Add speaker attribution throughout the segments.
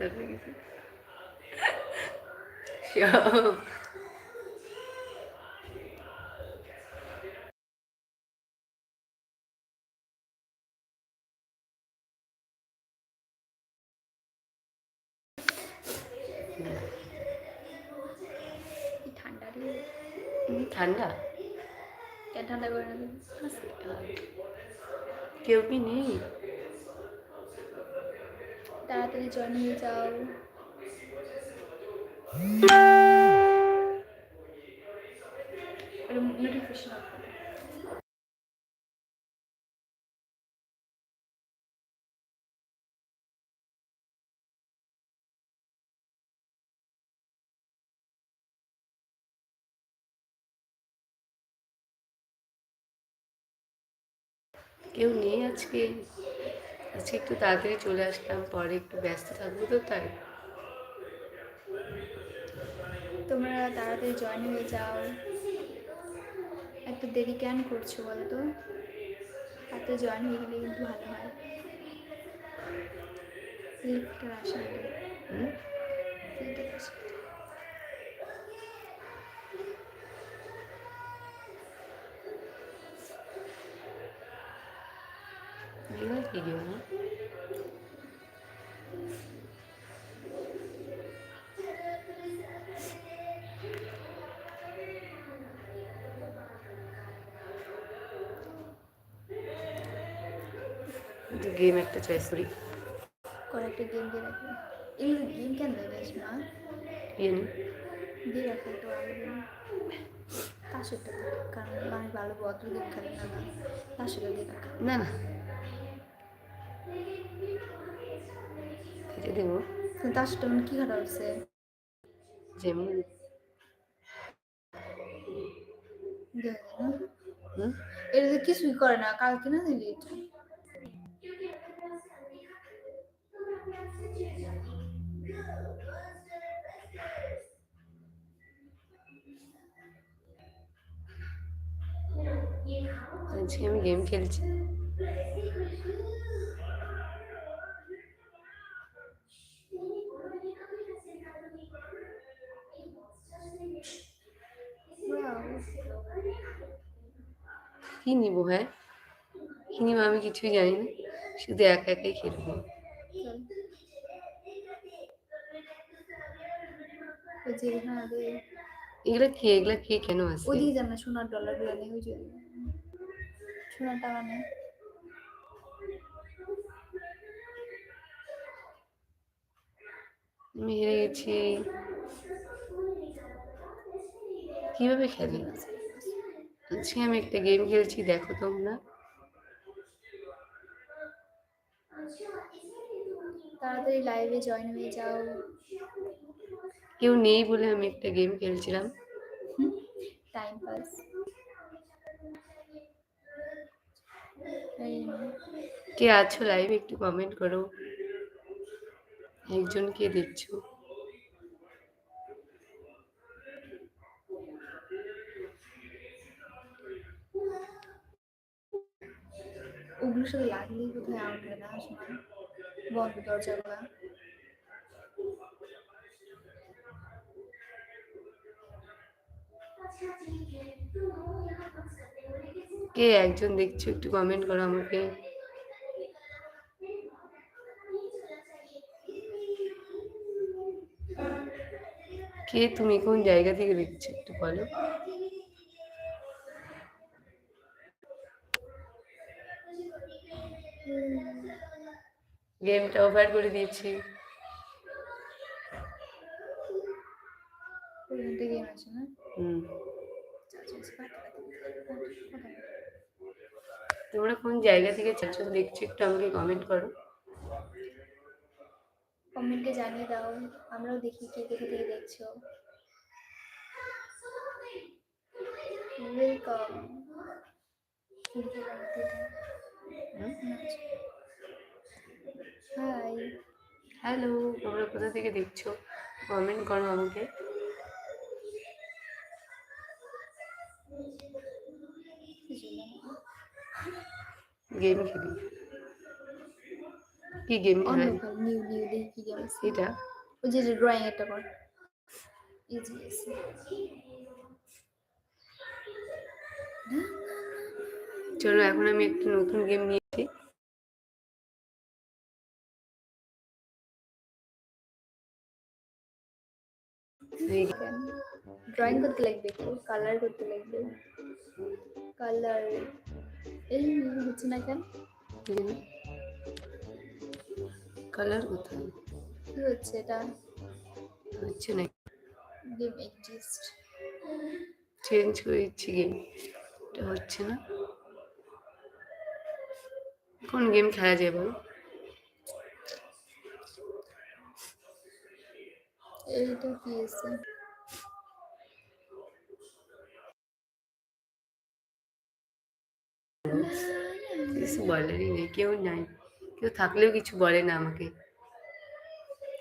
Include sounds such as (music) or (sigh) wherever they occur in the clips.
Speaker 1: তারপরে কিছু সব
Speaker 2: কি ঠান্ডা?
Speaker 1: হুম, ঠান্ডা
Speaker 2: করে না
Speaker 1: কেউ কি নেই?
Speaker 2: তাড়াতাড়ি জয়েন হয়ে যাও নোটিফিকেশন
Speaker 1: কেউ নেই আজকে? আজকে একটু তাড়াতাড়ি চলে আসলাম পরে একটু ব্যস্ত থাকব তো তাই।
Speaker 2: তোমরা তাড়াতাড়ি জয়েন হয়ে যাও। এত দেরি কেন করছ বলো তো? এত জয়েন হয়ে গেলে কিন্তু ভালো হয়। লিফটার আসে না রে।
Speaker 1: হুম?
Speaker 2: লিফটার আসে না।
Speaker 1: এবার কি গেম না গেম একটা চয়েস করি
Speaker 2: করে একটা গেম দিয়ে রাখবে। এই গেম কেন দেবে না
Speaker 1: গেম
Speaker 2: দিয়ে রাখো একটু ভালো গেম তাসেরটা দিয়ে রাখ, কারণ মানুষ ভালো ভদ্র গেম খেলে না না তাসেরটা দিয়ে রাখ।
Speaker 1: না না। দেবো
Speaker 2: কিন্তু তাসেরটা মানে কী খারাপ হচ্ছে
Speaker 1: যেমন
Speaker 2: এটা তো কিছুই করে না কালকে না দিলি এটা।
Speaker 1: আজকে আমি গেম খেলছি। কি নিব হ্যাঁ? কি নিব আমি কিছুই জানি না। শুধু একা একাই খেলব
Speaker 2: চল। ওই যে হ্যাঁ রে
Speaker 1: এগুলা কে কে কেন আছে
Speaker 2: ওদিকে যান না সোনার ডলারগুলো নেই ওই যে সোনার টাকা নেই
Speaker 1: আমি হেরে গেছি। কীভাবে খেলি আজকে আমি একটা গেম খেলছি দেখো তোমরা।
Speaker 2: তাড়াতাড়ি লাইভে জয়েন হয়ে যাও।
Speaker 1: কেউ নেই বলে আমি একটা গেম খেলছিলাম।
Speaker 2: টাইম পাস
Speaker 1: কে আছো লাইভে একটু কমেন্ট করো। একজন কে দেখছ?
Speaker 2: ওগুলোর সাথে লাগলেই কোথায় আউট হয় না শোনা বন্ধ দরজাগুলা
Speaker 1: কে একজন দেখছ? একটু কমেন্ট করো আমাকে। কে তুমি কোন জায়গা থেকে দেখছ? একটু বলো। গেমটা ওভার করে দিয়েছি।
Speaker 2: গেম আছে না?
Speaker 1: হুম। তোমরা কোন জায়গা থেকে চাচ্ছ দেখছ একটু আমাকে কমেন্ট করো।
Speaker 2: কমেন্টে জানিয়ে দাও আমরাও দেখি কে কোথা থেকে দেখছ। ওয়েলকাম হাই
Speaker 1: হ্যালো তোমরা কোথা থেকে দেখছ? কমেন্ট করো আমাকে। গেম খেলি। কি গেম খেলা?
Speaker 2: নিউ নিউ দেখি কি গেম আছে।
Speaker 1: এটা
Speaker 2: ওই যে ড্রয়িং একটা কর। ইজি আছে।
Speaker 1: চলো এখন আমি একটা নতুন গেম নিয়েছি
Speaker 2: ড্রয়িং করতে লাগবে একটু কালার করতে লাগবে। কালার এই হচ্ছে না কেন?
Speaker 1: কালার কোথায়?
Speaker 2: কি হচ্ছে এটা?
Speaker 1: হচ্ছে না।
Speaker 2: গেম এক্সিস্ট
Speaker 1: চেঞ্জ করে দিচ্ছি গেম এটা হচ্ছে না। কোন গেম খেলা যায় বলো?
Speaker 2: এইটা কি আছে
Speaker 1: কিছু বলারই নেই কেউ নাই। কেউ থাকলেও কিছু বলে না আমাকে।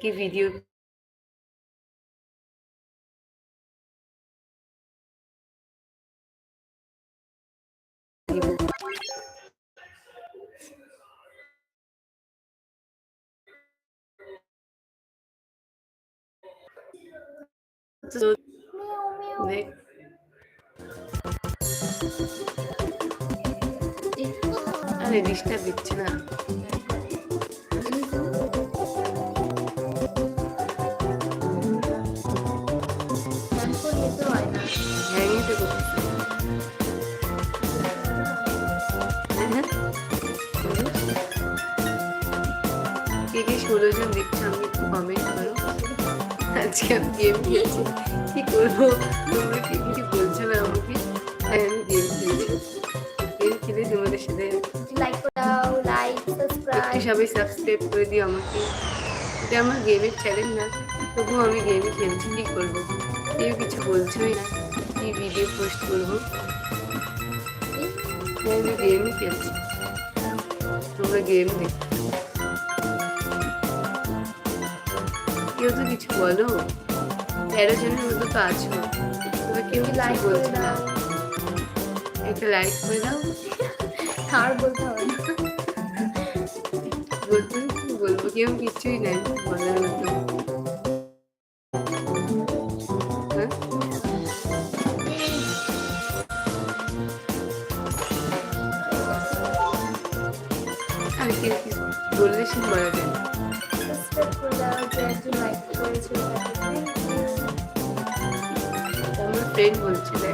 Speaker 1: কি ভিডিও
Speaker 2: মিয়াও মিয়াও।
Speaker 1: দেখ। ডিস্টার্ব দিচ্ছে না। কে কে আমি একটু কমেন্ট করো। আজকে আমি গেম খেলছি। কি করব? তোমরা কি সবাই সাবস্ক্রাইব করে দিও আমাকে। এটা আমার গেমের চ্যানেল না তবুও আমি গেমই খেলছি কী করব? কেউ কিছু বলছোই না কি ভিডিও পোস্ট করব? তাই আমি গেমই খেলছি। তোমরা গেম দেখ। কেউ তো কিছু বলো? তেরো জনের মতো তো আছো। তোমরা কেউ
Speaker 2: লাইক
Speaker 1: বলছো না। একটা লাইক করে দাও।
Speaker 2: আর বলতে হবে না।
Speaker 1: কি বলব কেউ কিছুই নাই বলার মতো হ্যাঁ আর কেউ কিছু বললে সে মারা যায়
Speaker 2: সাবস্ক্রাইব করে দাও যে একজন লাইক করেছে থ্যাংক ইউ
Speaker 1: আমার ফ্রেন্ড বলছে দেখো
Speaker 2: কে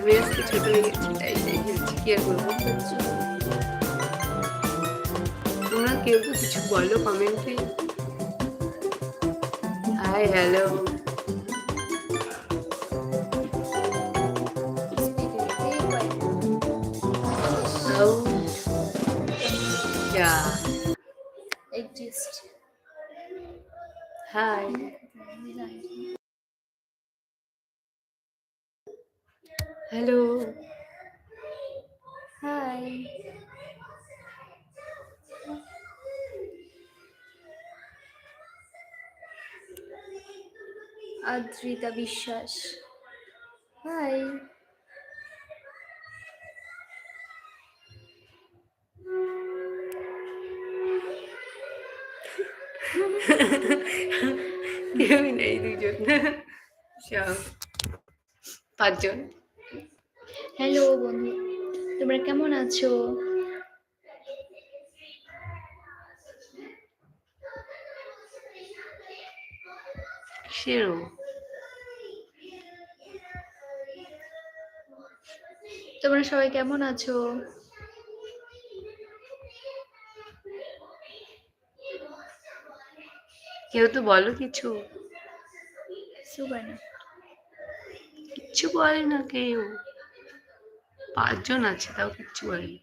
Speaker 1: আমি আজকে ছোট হয়ে গেছি তাই তাই খেলছি কি আর বলব
Speaker 2: বুঝছ?
Speaker 1: তোমরা কেউ তো কিছু বলো কমেন্টে hi hello
Speaker 2: Speak it. Say it right.
Speaker 1: How ya
Speaker 2: Exist.
Speaker 1: Hi hello.
Speaker 2: Hi. Adrita Biswas. Hi.
Speaker 1: কেউই নেই দুজন পাঁচজন।
Speaker 2: হ্যালো বন্ধু তোমরা কেমন আছো? তোমরা সবাই কেমন আছো?
Speaker 1: কেউ তো বলো কিছু। কিচ্ছু বলে না কেউ। পাঁচজন আছে তাও কিচ্ছু বলেনি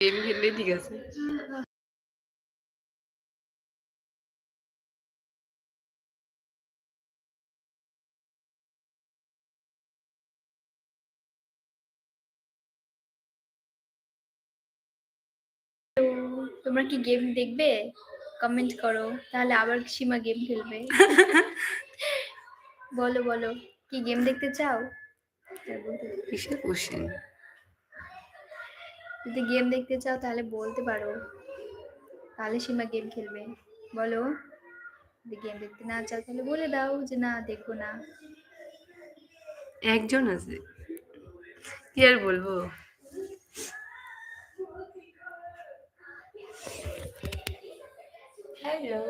Speaker 1: গেম খেললে ঠিক আছে
Speaker 2: তোমরা কি গেম দেখবে? কমেন্ট করো তাহলে আবার সীমা গেম খেলবে। (laughs) বলো বলো। কি গেম দেখতে চাও।
Speaker 1: কিসের কোশ্চেন
Speaker 2: যদি গেম দেখতে চাও তাহলে বলতে পারো। তাহলে সীমা গেম খেলবে। বলো। যদি গেম দেখতে না চাও তাহলে বলে দাও যে না দেখব না।
Speaker 1: একজন আছে। কি আর বলব? হ্যালো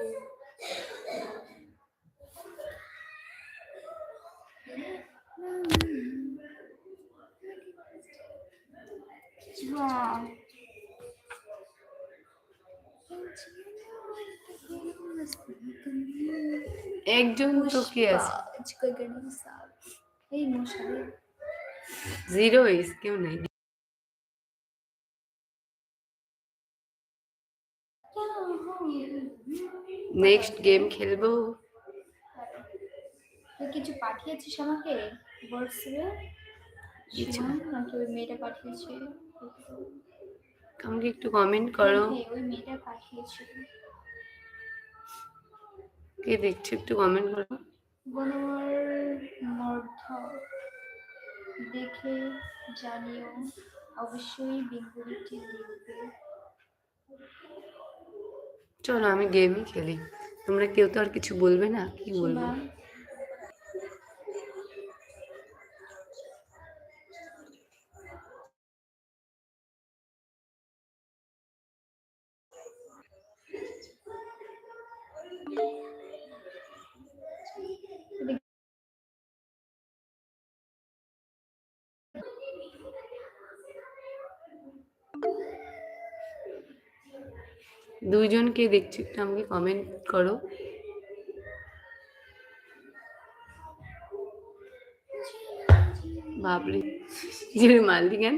Speaker 1: একজন তো কি আছে
Speaker 2: পুষ্পা, গগন সাব। এই মশাই
Speaker 1: জিরো ইস কেউ নেই নেক্সট গেম খেলব
Speaker 2: তুই কিছু পাঠিয়েছিস আমাকে? হোয়াটসঅ্যাপে। নাকি ওই মেয়েটা পাঠিয়েছে?
Speaker 1: আমাকে একটু কমেন্ট করো।
Speaker 2: ওই মেয়েটা পাঠিয়েছে?
Speaker 1: কে দেখছ একটু কমেন্ট করো।
Speaker 2: গনোয়ার মর্ধ। দেখে জানিও অবশ্যই বেঙ্গলিটি লিখবে
Speaker 1: চলো আমি গেমই খেলি। তোমরা কেউ তো আর কিছু বলবে না কি বলব?
Speaker 2: সীমা,
Speaker 1: দুইজন কে দেখছ একটু আমাকে কমেন্ট করো। বাপরে যে মারলি কেন?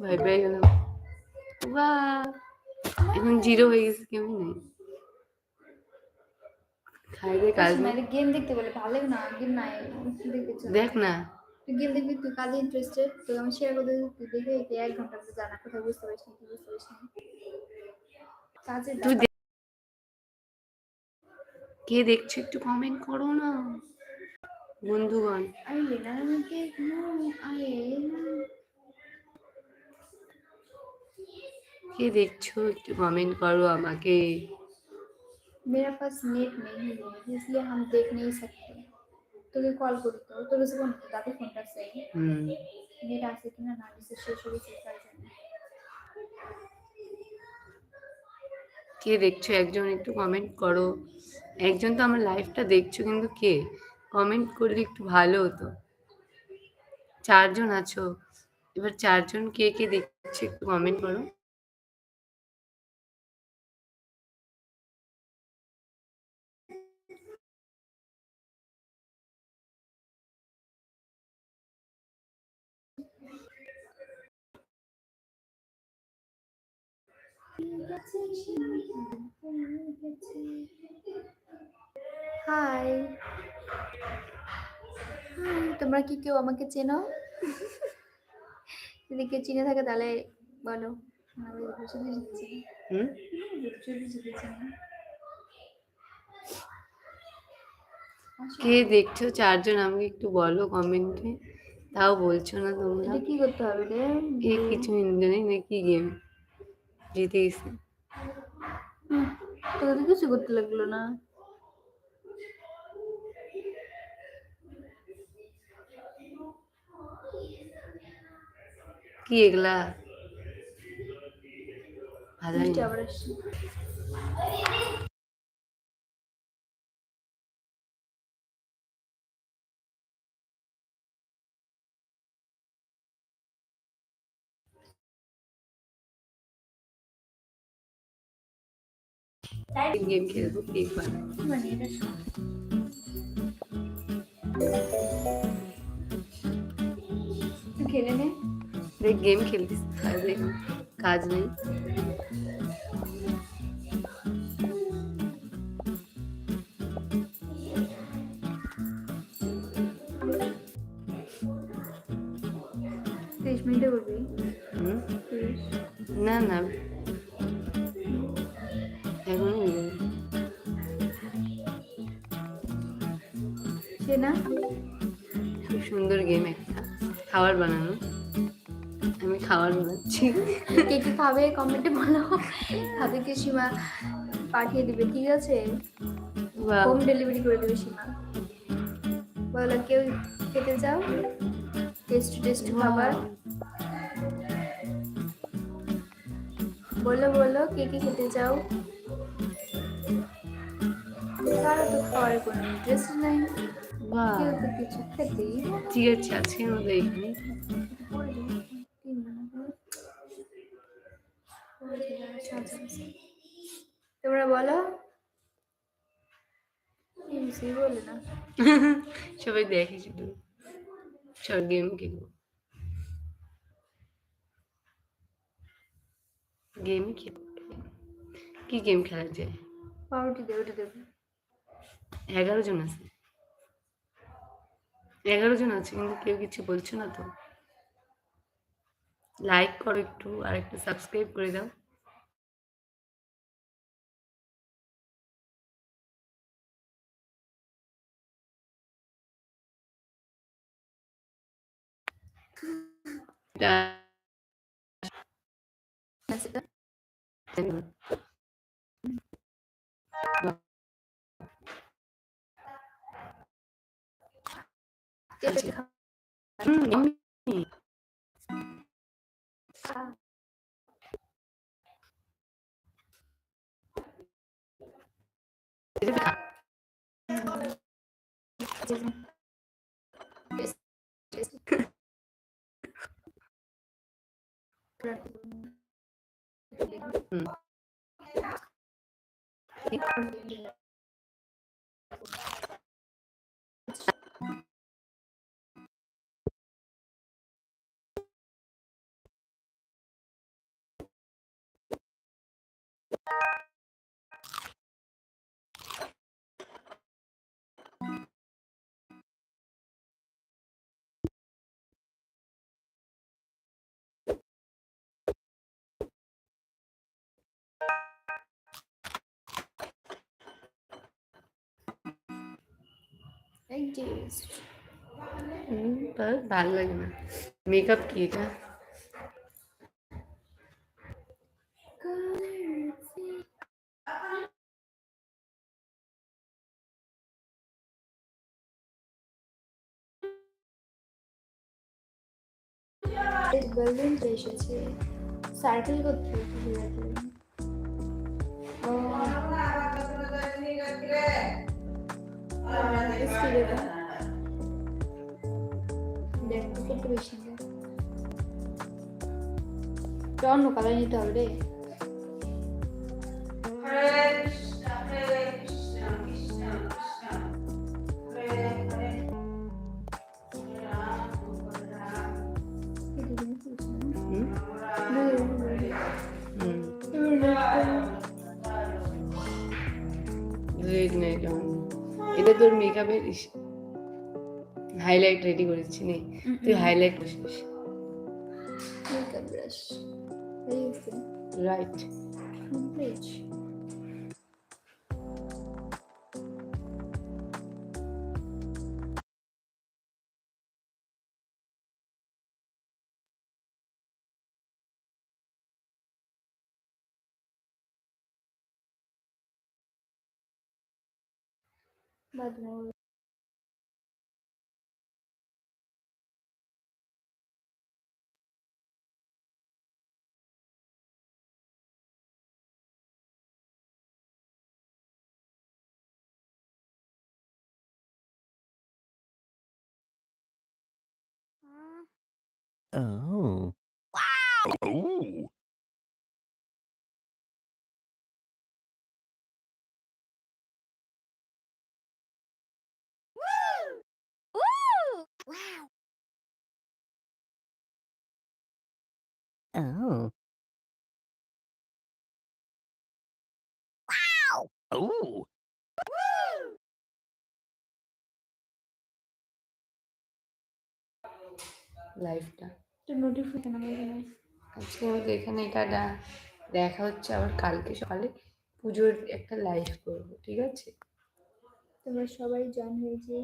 Speaker 1: ভয় পেয়ে গেলাম। বাহ এখন জিরো হয়ে গেছে কেউ নেই। খাই কাজ
Speaker 2: সীমা, গেম দেখতে বলে ভালো না গেম নাই।
Speaker 1: দেখ না।
Speaker 2: তুই গেম দেখবি তুই কাজে ইন্টারেস্টেড তুই আমি শেয়ার করে দিবি তুই দেখে এক ঘণ্টা জানা কোথায় বুঝতে পারিস না কি বুঝতে পারিস না। কাজের
Speaker 1: তুই
Speaker 2: ব্যাপার।
Speaker 1: দে- কে দেখছো একটু কমেন্ট করো না বন্ধুগণ
Speaker 2: अरे लेना मुझे नो अरे
Speaker 1: কে দেখছো একটু কমেন্ট করো আমাকে
Speaker 2: मेरा पास नेट नहीं है इसलिए हम देख नहीं सकते তোকে কল করতে হবে তোর কাছে কোন দাদি ফোনটা চাই
Speaker 1: হুম
Speaker 2: নেট আছে কিনা না আছে শেষ হয়ে
Speaker 1: কে দেখছ? একজন একটু কমেন্ট করো। একজন তো আমার লাইফটা দেখছ, কিন্তু কে? কমেন্ট করলে একটু ভালো হতো। চারজন আছো। এবার চারজন কে কে দেখছে একটু কমেন্ট করো।
Speaker 2: হাই তোমরা কি কেউ আমাকে চেনো? যদি কেউ চিনে থাকে তাহলে বলো।
Speaker 1: কে দেখছ? চারজন আমাকে একটু বলো কমেন্টে। তাও বলছো না তোমরা।
Speaker 2: কি করতে হবে রে?
Speaker 1: কিছু জানি না কি গেম? জিতে গেছে
Speaker 2: তোকে তো কিছু করতে লাগল না।
Speaker 1: কি এগুলা? ভালো
Speaker 2: মিষ্টি আবার আসছে
Speaker 1: গেম খেলব কেক বানাবো
Speaker 2: কি মানে এটা তুই খেলে নে
Speaker 1: দেখ গেম খেলতিস আর দেখ কাজ নেই
Speaker 2: তিরিশ মিনিটে করবি
Speaker 1: হুম
Speaker 2: তিরিশ
Speaker 1: না না
Speaker 2: সে না?
Speaker 1: খুব সুন্দর গেম একটা। খাবার বানানো। আমি খাবার বানাচ্ছি।
Speaker 2: কে কি খাবে? কমেন্টে বলো। তাদেরকে সীমা পাঠিয়ে দিবে ঠিক আছে. হোম ডেলিভারি করে দেবে সীমা। বলো কেউ খেতে চাও? টেস্ট টেস্ট খাবার? বলো বলো কে কে খেতে চাও? কারও তো খাওয়ার কোনো ইন্টারেস্ট নাই।
Speaker 1: ঠিক আছে এখানে
Speaker 2: তোমরা বলো?
Speaker 1: সবাই দেখে শুধু সব গেম খেলব গেমই খেলব কি গেম খেলা যায় এগারো জন আছে এগারো জন আছে, কিন্তু কেউ কিছু বলছো না তো। লাইক করো একটু, আর একটু সাবস্ক্রাইব করে দাও। টা-
Speaker 2: সেটা
Speaker 1: আচ্ছা। হুম, এমনি। এটা খা। হুম।
Speaker 2: এই যে
Speaker 1: হুম, বাস, ভালো লাগে না মেকআপ কি এটা
Speaker 2: বেলুন এসেছে সার্কেল করতে অন্য কালার নিতে হবে রে।
Speaker 1: মেকআপের হাইলাইট রেডি করেছি নে। তুই হাইলাইট করিস
Speaker 2: makeup brush
Speaker 1: right
Speaker 2: Complete. But no.
Speaker 3: Oh. oh.
Speaker 4: Wow.
Speaker 3: Oh. Oh.
Speaker 4: Wow.
Speaker 3: Oh.
Speaker 1: লাইফটা
Speaker 2: তো নোটিফিকেশন আমার
Speaker 1: আজকে এখানে দেখা হচ্ছে আবার কালকে সকালে পুজোর একটা লাইভ করব ঠিক আছে
Speaker 2: তোমরা সবাই জয়েন হয়েছে